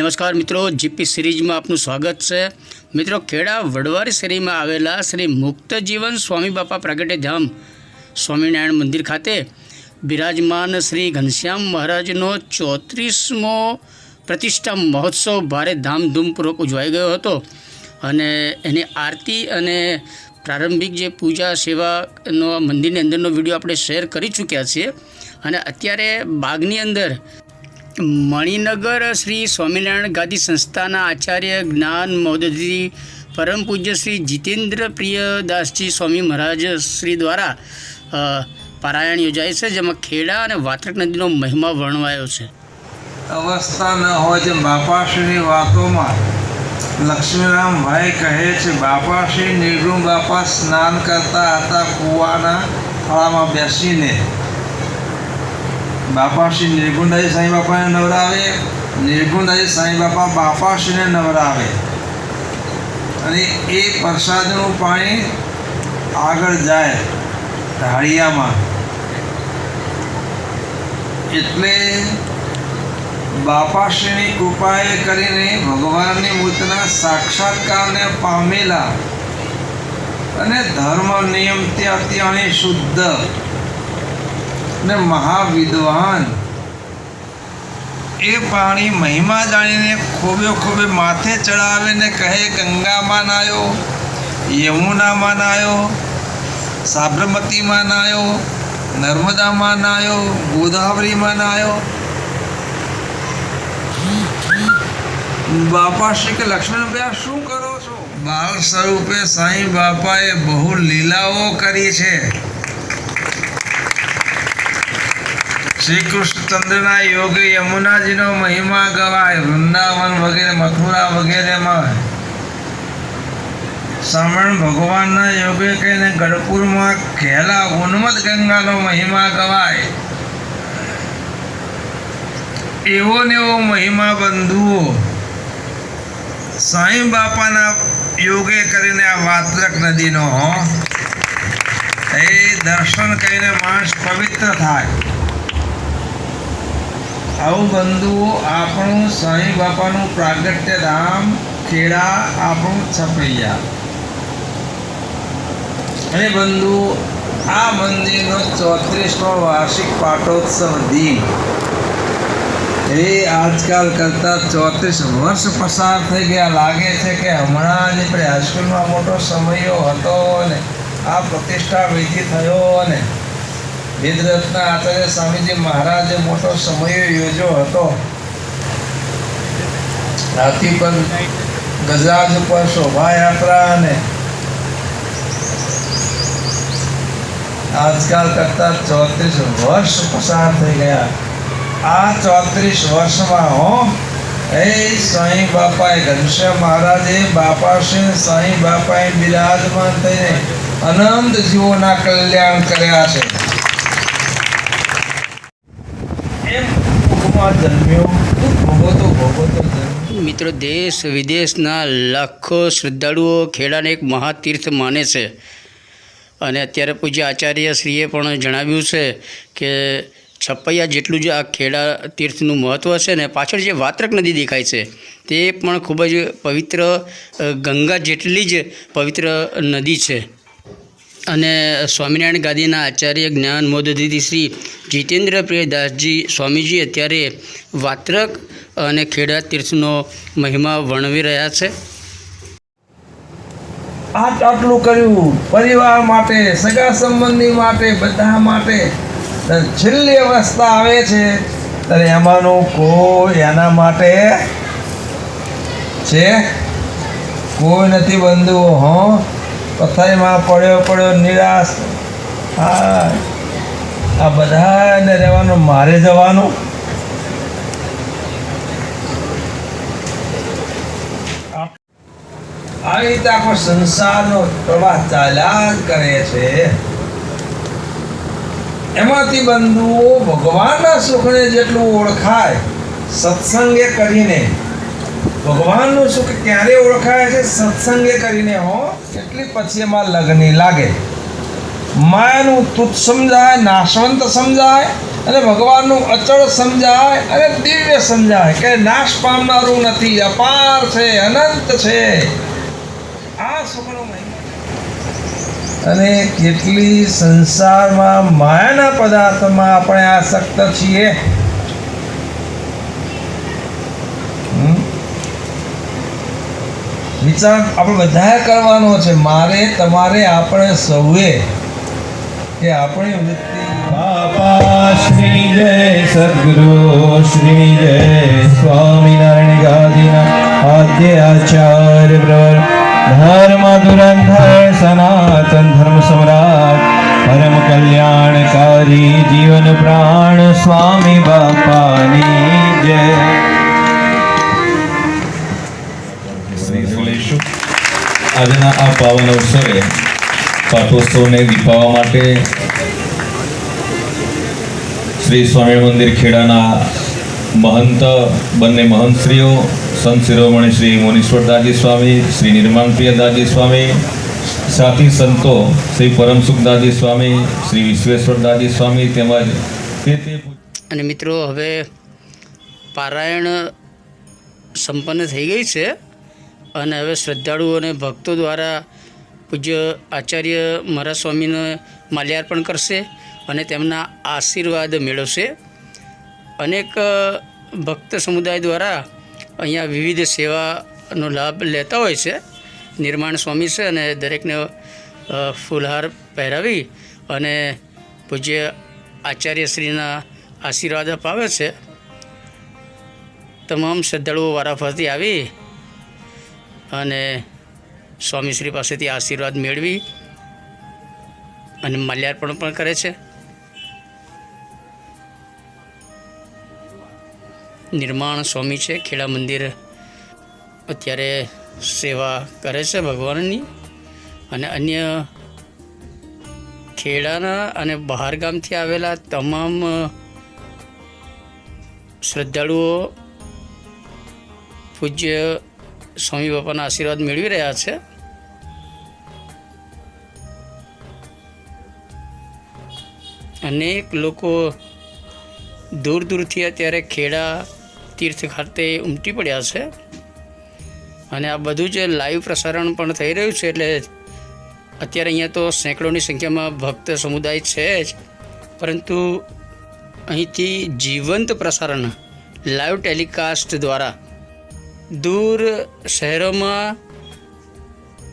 નમસ્કાર મિત્રો જીપી સિરીઝમાં આપનું સ્વાગત છે. મિત્રો, ખેડા વડવારી શેરીમાં આવેલા શ્રી મુક્ત જીવન સ્વામી બાપા પ્રગટે ધામ સ્વામિનારાયણ મંદિર ખાતે બિરાજમાન શ્રી ઘનશ્યામ મહારાજનો ચોત્રીસમો પ્રતિષ્ઠા મહોત્સવ ભારે ધામધૂમપૂર્વક ઉજવાઈ ગયો હતો. અને એની આરતી અને પ્રારંભિક જે પૂજા સેવાનો મંદિરની અંદરનો વીડિયો આપણે શેર કરી ચૂક્યા છીએ. અને અત્યારે બાગની અંદર મણિનગર શ્રી સ્વામિનારાયણ ગાદી સંસ્થાના આચાર્ય જ્ઞાન મહોદયજી, પરમ પૂજ્ય શ્રી જીતેન્દ્ર પ્રિયદાસજી સ્વામી મહારાજ શ્રી દ્વારા પારાયણ યોજાય છે, જેમાં ખેડા અને વાત્રક નદીનો મહિમા વર્ણવાયો છે. અવસ્થા ન હોય તેમ બાપાશ્રીની વાતોમાં લક્ષ્મીરામભાઈ કહે છે, બાપાશ્રી નિર્ગુણ બાપા સ્નાન કરતા હતા કૂવાના ફળામાં બેસીને. બાપાશ્રી નિર્ગુણદાસ સાંઈ બાપાને નવરાવે નિર્ગુણદાસ સાંઈ બાપા બાપાશ્રીને નવરાવે અને એ પ્રસાદનું પાણી આગળ જાય ઢાળિયામાં. એટલે બાપાશ્રીની કૃપાએ કરીને ભગવાનની મૂર્તિના સાક્ષાત્કારને પામેલા અને ધર્મ નિયમથી અત્યાણી શુદ્ધ ને મહાવિદ્વાન. એ પાણી મહિમા જાણીને ખોબે ખોબે માથે ચડાવે ને કહે, ગંગામાં નાયો, યમુનામાં નાયો, સાબરમતીમાં નાયો, નર્મદામાં નાયો, ગોદાવરીમાં નાયો. બાપા શ્રી કે લક્ષ્મણભાઈ શું કરો છો? બાળ સ્વરૂપે સાંઈ બાપાએ બહુ લીલાઓ કરી છે. શ્રી કૃષ્ણચંદ્રના યોગે યમુનાજીનો મહિમા ગવાય, વૃંદાવન વગેરે, મથુરા વગેરેમાં શ્રમણ ભગવાનના યોગે કહીને ગઢપુરમાં ખેલા ઉન્મત ગંગાનો મહિમા ગવાય. એવો ને એવો મહિમા બંધુઓ. સાંઈ બાપાના યોગે કરીને આ વાત્રક નદીનો, હો. એ દર્શન કરીને માણસ પવિત્ર થાય. આવું બંધુઓ આપણું સાંઈ બાપાનું પ્રાગટ્ય ધામ, ખેડા આપણું છપૈયા અને બંધુ, આ મંદિરનો ચોત્રીસમો વાર્ષિક પાટોત્સવ દિન. એ આજકાલ કરતાં ચોત્રીસ વર્ષ પસાર થઈ ગયા. લાગે છે કે હમણાં જ આપણે હાઈસ્કૂલમાં મોટો સમયો હતો અને આ પ્રતિષ્ઠા વિધિ થયો અને વેદરત્ના આચાર્ય સ્વામીજી મહારાજે મોટો સમય યોજ્યો હતો. હાથી પર ગજરાજ પર શોભાયાત્રા અને આજકાલ કરતા ચોત્રીસ વર્ષ પસાર થઈ ગયા. આ ચોત્રીસ વર્ષમાં હો, એ સાંઈ બાપાએ ઘનશ્યામ મહારાજે બાપાશ્રી સાંઈ બાપાએ બિરાજમાન થઈને અનંત જીવોના કલ્યાણ કર્યા છે એમ મિત્રો, દેશ વિદેશના લાખો શ્રદ્ધાળુઓ ખેડાને એક મહાતીર્થ માને છે. અને અત્યારે પૂજ્ય આચાર્યશ્રીએ પણ જણાવ્યું છે કે છપૈયા જેટલું જ આ ખેડા તીર્થનું મહત્ત્વ છે ને પાછળ જે વાત્રક નદી દેખાય છે, તે પણ ખૂબ જ પવિત્ર ગંગા જેટલી જ પવિત્ર નદી છે. અને સ્વામિનારાયણ ગાદીના આચાર્ય જ્ઞાન મોદધિથી શ્રી જીતેન્દ્ર પ્રિયદાસજી સ્વામીજી અત્યારે વાત્રક અને ખેડા તીર્થનો મહિમા વર્ણવી રહ્યા છે. આ આટલું કર્યું. પરિવાર માટે, સગા સંબંધી માટે, બધા માટે. છેલ્લી અવસ્થા આવે છે. ત્યારે એમાંનું કોઈ એના માટે છે? કોઈ નથી બંધુઓ હો. પથારીમાં પડ્યો પડ્યો નિરાશ. હા, આ બધાને રહેવાનું, મારે જવાનું. આવી રીતે આખો સંસારનો પ્રવાહ ચાલ્યા કરે છે. એમાંથી બંધુઓ ભગવાનના સુખને જેટલું ઓળખાય, સત્સંગે કરીને. ભગવાનનું સુખ ક્યારે ઓળખાય છે? સત્સંગે કરીને, હો. એટલી પછી એમાં લગ્ન લાગે. માયાનું તુચ્છ સમજાય, નાશવંત સમજાય, અને ભગવાનનું અચળ સમજાય, અને દિવ્ય સમજાય કે નાશ પામનારું નથી, અપાર છે, અનંત છે. આ સુખનો અને કેટલી સંસારમાં માયાના પદાર્થમાં આપણે આસક્ત છીએ. વિચાર આપણે બધાએ કરવાનો છે. મારે, તમારે, આપણે સૌએ કે આપણી વૃત્તિ. બાપા, શ્રી જય સદગુરુ, શ્રી જય સ્વામિનારાયણ ગાદીના આદ્ય આચાર્ય પ્રવર. ધર્મ ધુરંધર સનાતન ધર્મ સમ્રાટ, પરમ કલ્યાણકારી જીવન પ્રાણ સ્વામી બાપાની જય. આજના આ પાવન અવસરે પાટોત્સવને દીપાવવા માટે શ્રી સ્વામી મંદિર ખેડાના મહંત, બંને મહંતશ્રીઓ, સંત શિરોમણી શ્રી મુનીશ્વર દાજી સ્વામી, શ્રી નિર્માણપ્રિય દાજી સ્વામી, સાથી સંતો શ્રી પરમસુખ દાજી સ્વામી, શ્રી વિશ્વેશ્વર દાજી સ્વામી તેમજ અને મિત્રો, હવે પારાયણ સંપન્ન થઈ ગઈ છે. અને હવે શ્રદ્ધાળુઓ અને ભક્તો દ્વારા પૂજ્ય આચાર્ય મારા સ્વામીને માલ્યાર્પણ કરશે અને તેમના આશીર્વાદ મેળવશે. અનેક ભક્ત સમુદાય દ્વારા અહીંયા વિવિધ સેવાનો લાભ લેતા હોય છે. નિર્માણ સ્વામી છે અને દરેકને ફૂલહાર પહેરાવી અને પૂજ્ય આચાર્યશ્રીના આશીર્વાદ અપાવે છે. તમામ શ્રદ્ધાળુઓ વારાફરતી આવી અને સ્વામીશ્રી પાસેથી આશીર્વાદ મેળવી અને માલ્યાર્પણ પણ કરે છે. નિર્માણ સ્વામી છે, ખેડા મંદિર અત્યારે સેવા કરે છે ભગવાનની અને અન્ય ખેડાના અને બહાર ગામથી આવેલા તમામ શ્રદ્ધાળુઓ પૂજ્ય સ્વામી બાપાના આશીર્વાદ મેળવી રહ્યા છે. અનેક લોકો દૂર દૂરથી અત્યારે ખેડા તીર્થ ખાતે ઉમટી પડ્યા છે. અને આ બધું જે લાઈવ પ્રસારણ પણ થઈ રહ્યું છે, એટલે અત્યારે અહીંયા તો સેંકડોની સંખ્યામાં ભક્ત સમુદાય છે જ. પરંતુ અહીંથી જીવંત પ્રસારણ લાઈવ ટેલિકાસ્ટ દ્વારા દૂર શહેરોમાં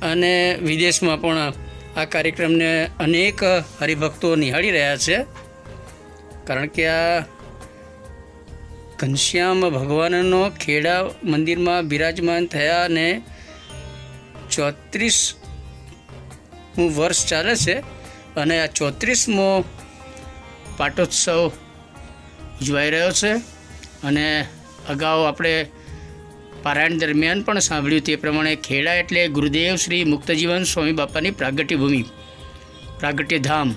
અને વિદેશમાં પણ આ કાર્યક્રમને અનેક હરિભક્તો નિહાળી રહ્યા છે. કારણ કે આ ઘનશ્યામ ભગવાનનો ખેડા મંદિરમાં બિરાજમાન થયા અને ચોત્રીસમું વર્ષ ચાલે છે અને આ ચોત્રીસમો પાટોત્સવ ઉજવાઈ રહ્યો છે. અને અગાઉ આપણે પારાયણ દરમિયાન પણ સાંભળ્યું તે પ્રમાણે ખેડા એટલે ગુરુદેવ શ્રી મુક્તજીવન સ્વામી બાપાની પ્રાગટ્યભૂમિ. પ્રાગટ્યધામ. પ્રાગટ્ય ધામ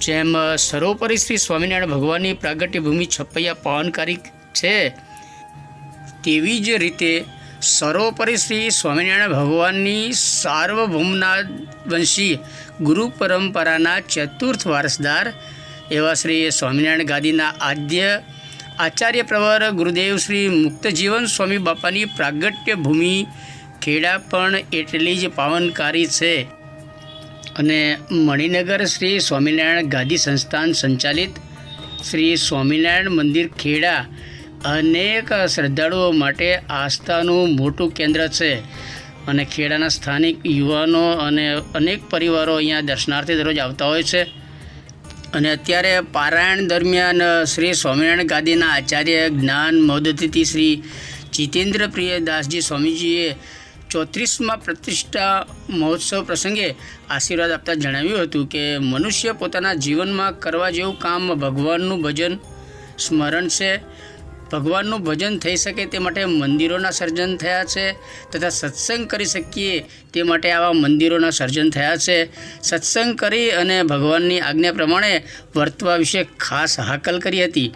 જેમ સર્વોપરી શ્રી સ્વામિનારાયણ ભગવાનની પ્રાગટ્યભૂમિ છપૈયા પાવનકારી છે, તેવી જ રીતે સર્વોપરી શ્રી સ્વામિનારાયણ ભગવાનની સાર્વભૌમના વંશી ગુરુ પરંપરાના ચતુર્થ વારસદાર એવા શ્રી સ્વામિનારાયણ ગાદીના આદ્ય આચાર્ય પ્રવર ગુરુદેવ શ્રી મુક્તજીવન સ્વામી બાપાની પ્રાગટ્ય ભૂમિ ખેડા પણ એટલી જ પાવનકારી છે. અને મણિનગર શ્રી સ્વામિનારાયણ ગાદી સંસ્થાન સંચાલિત શ્રી સ્વામિનારાયણ મંદિર ખેડા અનેક શ્રદ્ધાળુઓ માટે આસ્થાનું મોટું કેન્દ્ર છે. અને ખેડાના સ્થાનિક યુવાનો અને અનેક પરિવારો અહીંયા દર્શનાર્થે દરરોજ આવતા હોય છે. અને અત્યારે પારાયણ દરમિયાન, શ્રી સ્વામિનારાયણ ગાદીના આચાર્ય જ્ઞાન મહોદતી શ્રી જીતેન્દ્ર પ્રિય દાસજી સ્વામીજીએ ચોત્રીસમાં પ્રતિષ્ઠા મહોત્સવ પ્રસંગે આશીર્વાદ આપતા જણાવ્યું હતું કે, મનુષ્ય પોતાના જીવનમાં કરવા જેવું કામ ભગવાનનું ભજન સ્મરણ છે. ભગવાનનું ભજન થઈ શકે તે માટે મંદિરોના સર્જન થયા છે તથા સત્સંગ કરી શકીએ તે માટે આવા મંદિરોના સર્જન થયા છે. સત્સંગ કરી અને ભગવાનની આજ્ઞા પ્રમાણે વર્તવા વિશે ખાસ હાકલ કરી હતી.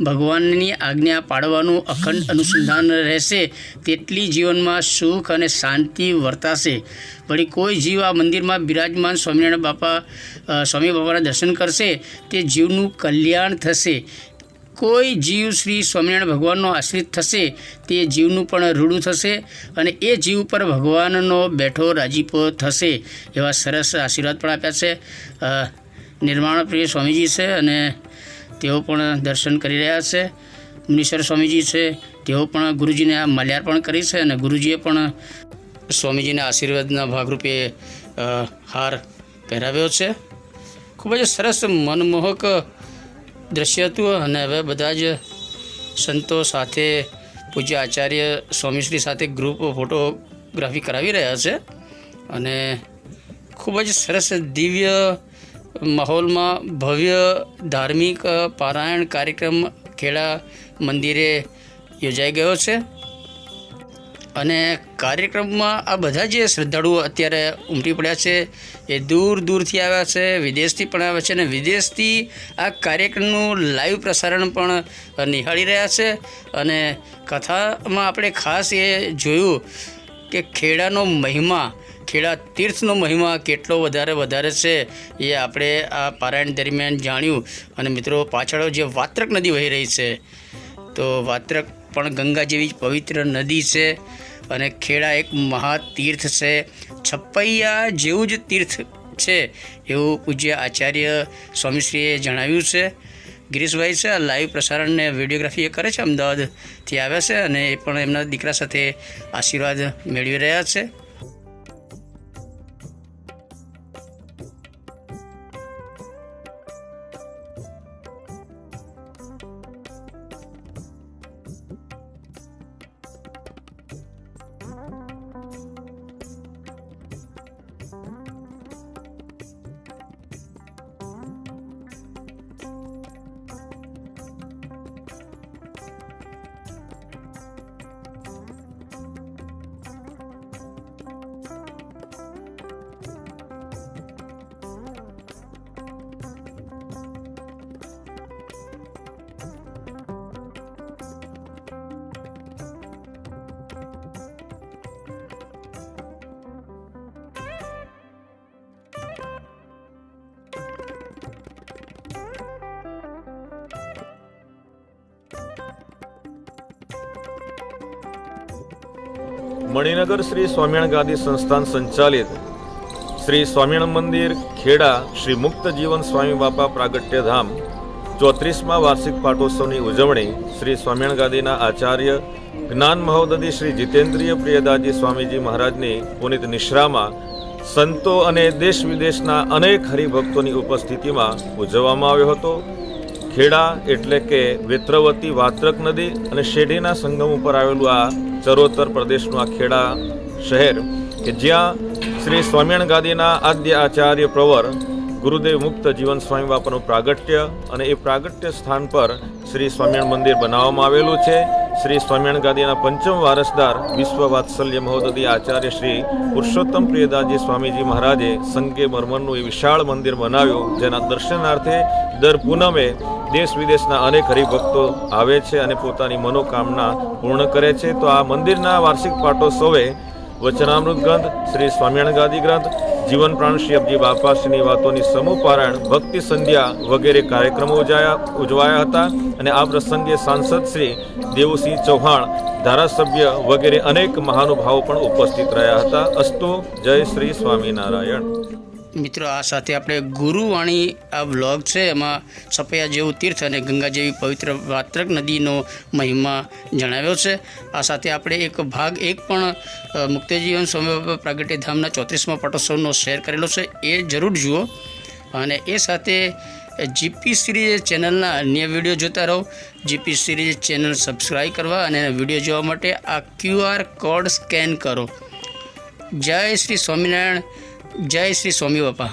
ભગવાનની આજ્ઞા પાડવાનું અખંડ અનુસંધાન રહેશે તેટલી જીવનમાં સુખ અને શાંતિ વર્તાશે. વળી કોઈ જીવ આ મંદિરમાં બિરાજમાન સ્વામિનારાયણ બાપા સ્વામી બાપાના દર્શન કરશે તે જીવનું કલ્યાણ થશે. કોઈ જીવ શ્રી સ્વામિનારાયણ ભગવાનનો આશ્રિત થશે, તે જીવનું પણ રૂડું થશે અને એ જીવ પર ભગવાનનો બેઠો રાજીપો થશે એવા સરસ આશીર્વાદ પણ આપ્યા છે. નિર્માણ પ્રિય સ્વામીજી છે અને તેઓ પણ દર્શન કરી રહ્યા છે. મુનીશ્વર સ્વામીજી છે, તેઓ પણ ગુરુજીને આ માલ્યાર્પણ કરી છે અને ગુરુજીએ પણ સ્વામીજીના આશીર્વાદના ભાગરૂપે હાર પહેરાવ્યો છે. ખૂબ જ સરસ મનમોહક દ્રશ્ય હતું અને હવે બધા જ સંતો સાથે પૂજ્ય આચાર્ય સ્વામીશ્રી સાથે ગ્રુપ ફોટોગ્રાફી કરાવી રહ્યા છે. અને ખૂબ જ સરસ દિવ્ય માહોલમાં ભવ્ય ધાર્મિક પારાયણ કાર્યક્રમ ખેડા મંદિરે યોજાઈ ગયો છે. અને કાર્યક્રમમાં આ બધા જે શ્રદ્ધાળુઓ અત્યારે ઉમટી પડ્યા છે, એ દૂર દૂરથી આવ્યા છે, વિદેશથી પણ આવ્યા છે અને વિદેશથી આ કાર્યક્રમનું લાઈવ પ્રસારણ પણ નિહાળી રહ્યા છે. અને કથામાં આપણે ખાસ એ જોયું કે ખેડાનો મહિમા, ખેડા તીર્થનો મહિમા કેટલો વધારે વધારે છે એ આપણે આ પારાયણ દરમિયાન જાણ્યું. અને મિત્રો, પાછળ જે વાત્રક નદી વહી રહી છે, તો વાત્રક પણ ગંગા જેવી જ પવિત્ર નદી છે અને ખેડા એક મહાતીર્થ છે. છપ્પૈયા જેવું જ તીર્થ છે એવું પૂજ્ય આચાર્ય સ્વામીશ્રીએ જણાવ્યું છે. ગિરીશભાઈ છે લાઈવ પ્રસારણને વિડીયોગ્રાફી કરે છે, અમદાવાદથી આવ્યા છે અને એ પણ એમના દીકરા સાથે આશીર્વાદ મેળવી રહ્યા છે. મણિનગર શ્રી સ્વામિનારાયણ ગાદી સંસ્થાન સંચાલિત શ્રી સ્વામિનારાયણ મંદિર ખેડા શ્રી મુક્ત જીવન સ્વામી બાપા પ્રાગટ્યધામ ચોત્રીસમાં વાર્ષિક પાટોત્સવની ઉજવણી શ્રી સ્વામિનારાયણ ગાદીના આચાર્ય જ્ઞાન મહોદધી શ્રી જીતેન્દ્રિય પ્રિયદાજી સ્વામીજી મહારાજની પુનિત નિશ્રામાં સંતો અને દેશ વિદેશના અનેક હરિભક્તોની ઉપસ્થિતિમાં ઉજવવામાં આવ્યો હતો. ખેડા એટલે કે વેત્રવતી વાત્રક નદી અને શેઢીના સંગમ ઉપર આવેલું આ ચરોતર પ્રદેશનું આ ખેડા શહેર, કે જ્યાં શ્રી સ્વામિયાણ ગાદીના આદ્ય આચાર્ય પ્રવર ગુરુદેવ મુક્ત જીવન સ્વામી બાપાનું પ્રાગટ્ય અને એ પ્રાગટ્ય સ્થાન પર શ્રી સ્વામિયાણ મંદિર બનાવવામાં આવેલું છે. શ્રી સ્વામિયાણ ગાદીના પંચમ વારસદાર વિશ્વ વાત્સલ્ય મહોદધી આચાર્ય શ્રી પુરુષોત્તમ પ્રિયદાસજી સ્વામીજી મહારાજે સંગે મરમરનું એ વિશાળ મંદિર બનાવ્યું, જેના દર્શનાર્થે દર પૂનમે દેશ વિદેશના અનેક હરિભક્તો આવે છે અને પોતાની મનોકામના પૂર્ણ કરે છે. તો આ મંદિરના વાર્ષિક પાટોત્સવે વચનામૃત ગ્રંથ, શ્રી સ્વામિનારાયણ ગાદી ગ્રંથ, જીવન પ્રાણ શ્રી અબજી બાપાશ્રીની વાતોની સમૂહપારાયણ ભક્તિ સંધ્યા વગેરે કાર્યક્રમો ઉજાયા ઉજવાયા હતા. અને આ પ્રસંગે સાંસદ શ્રી દેવુસિંહ ચૌહાણ, ધારાસભ્ય વગેરે અનેક મહાનુભાવો પણ ઉપસ્થિત રહ્યા હતા. અસ્તુ, જય શ્રી સ્વામિનારાયણ. મિત્રો, આ સાથે આપણે ગુરુવાણી આ વ્લોગ છે. એમાં સપૈયા જેવું તીર્થ અને ગંગા જેવી પવિત્ર વાત્રક નદીનો મહિમા જણાવ્યો છે. આ સાથે આપણે એક ભાગ એક પણ મુક્તજીવન સ્વામી પ્રાગટ્ય ધામના ચોત્રીસમાં પટોત્સવનો શેર કરેલો છે. એ જરૂર જુઓ. અને એ સાથે જીપી સિરીઝ ચેનલના અન્ય વીડિયો જોતા રહો. જીપી સિરીઝ ચેનલ સબસ્ક્રાઈબ કરવા અને વીડિયો જોવા માટે આ ક્યુઆર કોડ સ્કેન કરો. જય શ્રી સ્વામિનારાયણ. જય શ્રી સ્વામી બાપા.